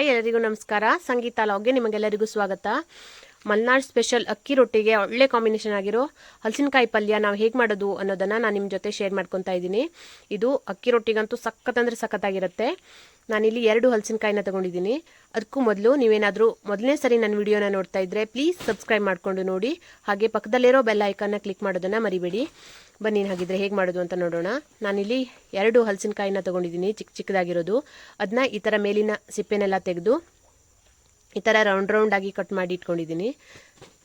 Hi ಎಲ್ಲರಿಗೂ ನಮಸ್ಕಾರ. ಸಂಗೀತ ಲಾಗ್ಗೆ ನಿಮಗೆಲ್ಲರಿಗೂ ಸ್ವಾಗತ. ಮಲ್ನಾಡ್ ಸ್ಪೆಷಲ್ ಅಕ್ಕಿ ರೊಟ್ಟಿಗೆ ಒಳ್ಳೆ ಕಾಂಬಿನೇಷನ್ ಆಗಿರೋ ಹಲಸಿನಕಾಯಿ ಪಲ್ಯ ನಾವು ಹೇಗೆ ಮಾಡೋದು ಅನ್ನೋದನ್ನು ನಾನು ನಿಮ್ಮ ಜೊತೆ ಶೇರ್ ಮಾಡ್ಕೊತಾ ಇದ್ದೀನಿ. ಇದು ಅಕ್ಕಿ ರೊಟ್ಟಿಗಂತೂ ಸಖತ್ ಅಂದರೆ ಸಖತ್ತಾಗಿರುತ್ತೆ ನಾನಿಲ್ಲಿ ಎರಡು ಹಲಸಿನಕಾಯಿನ ತಗೊಂಡಿದ್ದೀನಿ. ಅದಕ್ಕೂ ಮೊದಲು ನೀವೇನಾದರೂ ಮೊದಲನೇ ಸರಿ ನನ್ನ ವಿಡಿಯೋನ ನೋಡ್ತಾ ಇದ್ದರೆ ಪ್ಲೀಸ್ ಸಬ್ಸ್ಕ್ರೈಬ್ ಮಾಡಿಕೊಂಡು ನೋಡಿ. ಹಾಗೆ ಪಕ್ಕದಲ್ಲಿರೋ ಬೆಲ್ ಐಕನ್ನ ಕ್ಲಿಕ್ ಮಾಡೋದನ್ನು ಮರಿಬೇಡಿ. ಬನ್ನಿ ಹಾಗಿದ್ರೆ ಹೇಗೆ ಮಾಡೋದು ಅಂತ ನೋಡೋಣ. ನಾನಿಲ್ಲಿ ಎರಡು ಹಲಸಿನಕಾಯಿನ ತಗೊಂಡಿದ್ದೀನಿ ಚಿಕ್ಕ ಚಿಕ್ಕದಾಗಿರೋದು. ಅದನ್ನ ಈ ಥರ ಮೇಲಿನ ಸಿಪ್ಪೆನೆಲ್ಲ ತೆಗೆದು ಈ ಥರ ರೌಂಡ್ ರೌಂಡಾಗಿ ಕಟ್ ಮಾಡಿ ಇಟ್ಕೊಂಡಿದ್ದೀನಿ.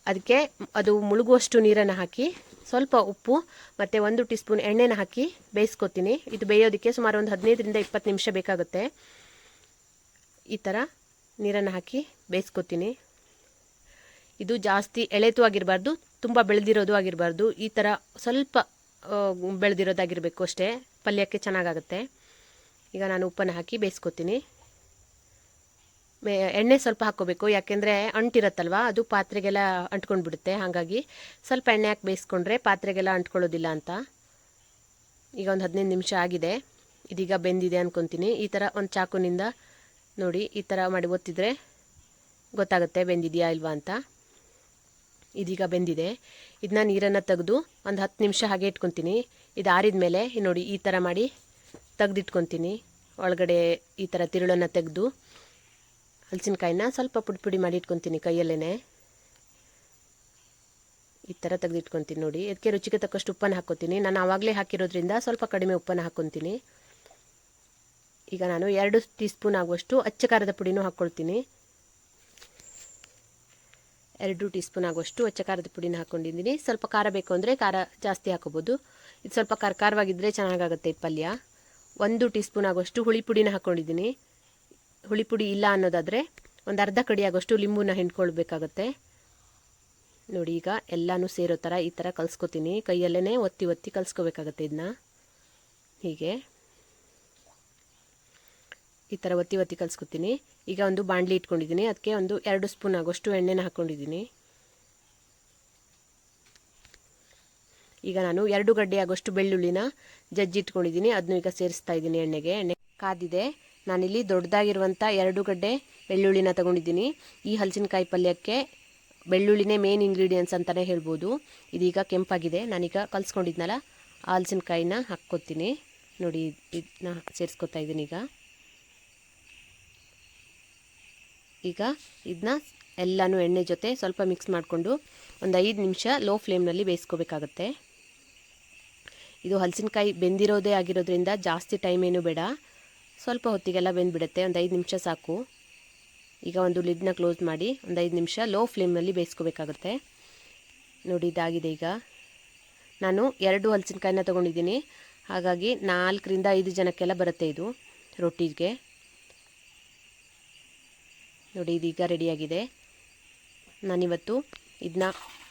ಅದಕ್ಕೆ ಅದು ಮುಳುಗುವಷ್ಟು ನೀರನ್ನು ಹಾಕಿ ಸ್ವಲ್ಪ ಉಪ್ಪು, ಮತ್ತು ಒಂದು ಟೀ ಸ್ಪೂನ್ ಎಣ್ಣೆನ ಹಾಕಿ ಬೇಯಿಸ್ಕೊತೀನಿ. ಇದು ಬೇಯೋದಕ್ಕೆ ಸುಮಾರು ಒಂದು ಹದಿನೈದರಿಂದ ಇಪ್ಪತ್ತು ನಿಮಿಷ ಬೇಕಾಗುತ್ತೆ. ಈ ಥರ ನೀರನ್ನು ಹಾಕಿ ಬೇಯಿಸ್ಕೊತೀನಿ. ಇದು ಜಾಸ್ತಿ ಎಳೆತು ಆಗಿರಬಾರ್ದು, ತುಂಬ ಬೆಳೆದಿರೋದು ಆಗಿರಬಾರ್ದು. ಈ ಥರ ಸ್ವಲ್ಪ ಬೆಳೆದಿರೋದಾಗಿರಬೇಕು ಅಷ್ಟೇ. ಪಲ್ಯಕ್ಕೆ ಚೆನ್ನಾಗಾಗುತ್ತೆ. ಈಗ ನಾನು ಉಪ್ಪನ್ನು ಹಾಕಿ ಬೇಯಿಸ್ಕೊತೀನಿ. ಎಣ್ಣೆ ಸ್ವಲ್ಪ ಹಾಕ್ಕೋಬೇಕು. ಯಾಕೆಂದರೆ ಅಂಟಿರತ್ತಲ್ವ? ಅದು ಪಾತ್ರೆಗೆಲ್ಲ ಅಂಟ್ಕೊಂಡು ಬಿಡುತ್ತೆ ಹಾಗಾಗಿ ಸ್ವಲ್ಪ ಎಣ್ಣೆ ಹಾಕಿ ಬೇಯಿಸ್ಕೊಂಡ್ರೆ ಪಾತ್ರೆಗೆಲ್ಲ ಅಂಟ್ಕೊಳ್ಳೋದಿಲ್ಲ ಅಂತ. ಈಗ ಒಂದು ಹದಿನೈದು ನಿಮಿಷ ಆಗಿದೆ. ಇದೀಗ ಬೆಂದಿದೆ ಅಂದ್ಕೊತೀನಿ ಈ ಥರ ಒಂದು ಚಾಕುನಿಂದ ನೋಡಿ, ಈ ಥರ ಮಾಡಿ ಒತ್ತಿದ್ರೆ ಗೊತ್ತಾಗುತ್ತೆ ಬೆಂದಿದೆಯಾ ಇಲ್ವಾ ಅಂತ. ಇದೀಗ ಬೆಂದಿದೆ. ಇದನ್ನ ನೀರನ್ನು ತೆಗೆದು ಒಂದು ಹತ್ತು ನಿಮಿಷ ಹಾಗೆ ಇಟ್ಕೊತೀನಿ. ಇದು ಆರಿದ ಮೇಲೆ ನೋಡಿ, ಈ ಥರ ಮಾಡಿ ತೆಗೆದಿಟ್ಕೊತೀನಿ. ಒಳಗಡೆ ಈ ಥರ ತಿರುಳನ್ನು ತೆಗೆದು ಹಲಸಿನಕಾಯಿನ ಸ್ವಲ್ಪ ಪುಡಿ ಪುಡಿ ಮಾಡಿ ಇಟ್ಕೊತೀನಿ ಕೈಯಲ್ಲೇ ಈ ಥರ ತೆಗೆದಿಟ್ಕೊತೀನಿ ನೋಡಿ. ಅದಕ್ಕೆ ರುಚಿಗೆ ತಕ್ಕಷ್ಟು ಉಪ್ಪನ್ನು ಹಾಕ್ಕೊತೀನಿ. ನಾನು ಆವಾಗಲೇ ಹಾಕಿರೋದ್ರಿಂದ ಸ್ವಲ್ಪ ಕಡಿಮೆ ಉಪ್ಪನ್ನು ಹಾಕ್ಕೊತೀನಿ. ಈಗ ನಾನು ಎರಡು ಟೀ ಸ್ಪೂನ್ ಆಗುವಷ್ಟು ಅಚ್ಚ ಖಾರದ ಪುಡಿನೂ ಹಾಕ್ಕೊಳ್ತೀನಿ. ಎರಡು ಟೀ ಸ್ಪೂನ್ ಆಗುವಷ್ಟು ಅಚ್ಚ ಖಾರದ ಪುಡಿನ ಹಾಕ್ಕೊಂಡಿದ್ದೀನಿ. ಸ್ವಲ್ಪ ಖಾರ ಬೇಕು ಅಂದರೆ ಖಾರ ಜಾಸ್ತಿ ಹಾಕೋಬೋದು ಇದು ಸ್ವಲ್ಪ ಖಾರ ಖಾರವಾಗಿದ್ದರೆ ಚೆನ್ನಾಗಾಗುತ್ತೆ ಈ ಪಲ್ಯ. ಒಂದು ಟೀ ಸ್ಪೂನ್ ಆಗುವಷ್ಟು ಹುಳಿ ಪುಡಿನ ಹಾಕ್ಕೊಂಡಿದ್ದೀನಿ. ಹುಳಿ ಪುಡಿ ಇಲ್ಲ ಅನ್ನೋದಾದರೆ ಒಂದು ಅರ್ಧ ಕಡಿ ಆಗೋಷ್ಟು ಲಿಂಬುನ ಹಿಂಡ್ಕೊಳ್ಬೇಕಾಗತ್ತೆ. ನೋಡಿ, ಈಗ ಎಲ್ಲನೂ ಸೇರೋ ಥರ ಈ ಥರ ಕಲಿಸ್ಕೊತೀನಿ. ಕೈಯಲ್ಲೇ ಒತ್ತಿ ಒತ್ತಿ ಕಲಿಸ್ಕೋಬೇಕಾಗತ್ತೆ ಇದನ್ನ ಹೀಗೆ. ಈ ಥರ ಒತ್ತಿ ಒತ್ತಿ ಕಲ್ಸ್ಕೊತೀನಿ. ಈಗ ಒಂದು ಬಾಣಲಿ ಇಟ್ಕೊಂಡಿದ್ದೀನಿ. ಅದಕ್ಕೆ ಒಂದು ಎರಡು ಸ್ಪೂನ್ ಆಗೋಷ್ಟು ಎಣ್ಣೆನ ಹಾಕ್ಕೊಂಡಿದ್ದೀನಿ ಈಗ ನಾನು ಎರಡು ಗಡ್ಡೆ ಆಗೋಷ್ಟು ಬೆಳ್ಳುಳ್ಳಿನ ಜಜ್ಜಿ ಇಟ್ಕೊಂಡಿದ್ದೀನಿ ಅದನ್ನು ಈಗ ಸೇರಿಸ್ತಾ ಇದ್ದೀನಿ ಎಣ್ಣೆಗೆ. ಎಣ್ಣೆ ಕಾದಿದೆ. ನಾನಿಲ್ಲಿ ದೊಡ್ಡದಾಗಿರುವಂಥ ಎರಡು ಗಡ್ಡೆ ಬೆಳ್ಳುಳ್ಳಿನ ತಗೊಂಡಿದ್ದೀನಿ. ಈ ಹಲಸಿನಕಾಯಿ ಪಲ್ಯಕ್ಕೆ ಬೆಳ್ಳುಳ್ಳಿನೇ ಮೇನ್ ಇಂಗ್ರೀಡಿಯೆಂಟ್ಸ್ ಅಂತಲೇ ಹೇಳ್ಬೋದು. ಇದೀಗ ಕೆಂಪಾಗಿದೆ. ನಾನೀಗ ಕಲಿಸ್ಕೊಂಡಿದ್ನಲ್ಲ, ಆ ಹಲಸಿನಕಾಯಿನ ಹಾಕ್ಕೊತೀನಿ. ನೋಡಿ, ಇದನ್ನ ಸೇರಿಸ್ಕೊತಾ ಇದ್ದೀನಿ ಈಗ. ಈಗ ಇದನ್ನ ಎಲ್ಲನೂ ಎಣ್ಣೆ ಜೊತೆ ಸ್ವಲ್ಪ ಮಿಕ್ಸ್ ಮಾಡಿಕೊಂಡು ಒಂದು ಐದು ನಿಮಿಷ ಲೋ ಫ್ಲೇಮ್ನಲ್ಲಿ ಬೇಯಿಸ್ಕೋಬೇಕಾಗತ್ತೆ. ಇದು ಹಲಸಿನಕಾಯಿ ಬೆಂದಿರೋದೇ ಆಗಿರೋದ್ರಿಂದ ಜಾಸ್ತಿ ಟೈಮ್ ಏನು ಬೇಡ. ಸ್ವಲ್ಪ ಹೊತ್ತಿಗೆಲ್ಲ ಬೆಂದ್ಬಿಡುತ್ತೆ, ಒಂದು ಐದು ನಿಮಿಷ ಸಾಕು. ಈಗ ಒಂದು ಲಿಡ್ನ ಕ್ಲೋಸ್ ಮಾಡಿ ಒಂದು ಐದು ನಿಮಿಷ ಲೋ ಫ್ಲೇಮಲ್ಲಿ ಬೇಯಿಸ್ಕೋಬೇಕಾಗುತ್ತೆ. ನೋಡಿ, ಇದಾಗಿದೆ ಈಗ. ನಾನು ಎರಡು ಹಲಸಿನಕಾಯಿನ ತೊಗೊಂಡಿದ್ದೀನಿ. ಹಾಗಾಗಿ ನಾಲ್ಕರಿಂದ ಐದು ಜನಕ್ಕೆಲ್ಲ ಬರುತ್ತೆ ಇದು ರೊಟ್ಟಿಗೆ. ನೋಡಿ, ಇದೀಗ ರೆಡಿಯಾಗಿದೆ. ನಾನಿವತ್ತು ಇದನ್ನ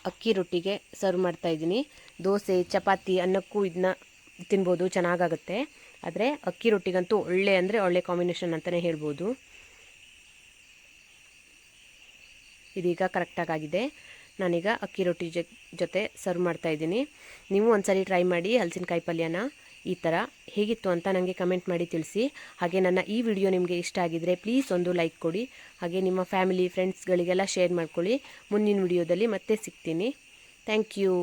ಅಕ್ಕಿ ರೊಟ್ಟಿಗೆ ಸರ್ವ್ ಮಾಡ್ತಾಯಿದ್ದೀನಿ ದೋಸೆ, ಚಪಾತಿ ಅನ್ನಕ್ಕೂ ಇದನ್ನ ತಿನ್ಬೋದು, ಚೆನ್ನಾಗಾಗುತ್ತೆ. ಆದರೆ ಅಕ್ಕಿ ರೊಟ್ಟಿಗಂತೂ ಒಳ್ಳೆ ಅಂದರೆ ಒಳ್ಳೆ ಕಾಂಬಿನೇಷನ್ ಅಂತಲೇ ಹೇಳ್ಬೋದು. ಇದೀಗ ಕರೆಕ್ಟಾಗಿದೆ ನಾನೀಗ ಅಕ್ಕಿ ರೊಟ್ಟಿ ಜೊತೆ ಸರ್ವ್ ಮಾಡ್ತಾ ಇದ್ದೀನಿ. ನೀವು ಒಂದ್ಸರಿ ಟ್ರೈ ಮಾಡಿ ಹಲಸಿನಕಾಯಿ ಪಲ್ಯನ ಈ ಥರ ಹೇಗಿತ್ತು ಅಂತ ನನಗೆ ಕಮೆಂಟ್ ಮಾಡಿ ತಿಳಿಸಿ. ಹಾಗೆ ನನ್ನ ಈ ವಿಡಿಯೋ ನಿಮಗೆ ಇಷ್ಟ ಆಗಿದ್ದರೆ ಪ್ಲೀಸ್ ಒಂದು ಲೈಕ್ ಕೊಡಿ. ಹಾಗೆ ನಿಮ್ಮ ಫ್ಯಾಮಿಲಿ ಫ್ರೆಂಡ್ಸ್ಗಳಿಗೆಲ್ಲ ಶೇರ್ ಮಾಡ್ಕೊಳ್ಳಿ. ಮುಂದಿನ ವಿಡಿಯೋದಲ್ಲಿ ಮತ್ತೆ ಸಿಗ್ತೀನಿ. Thank you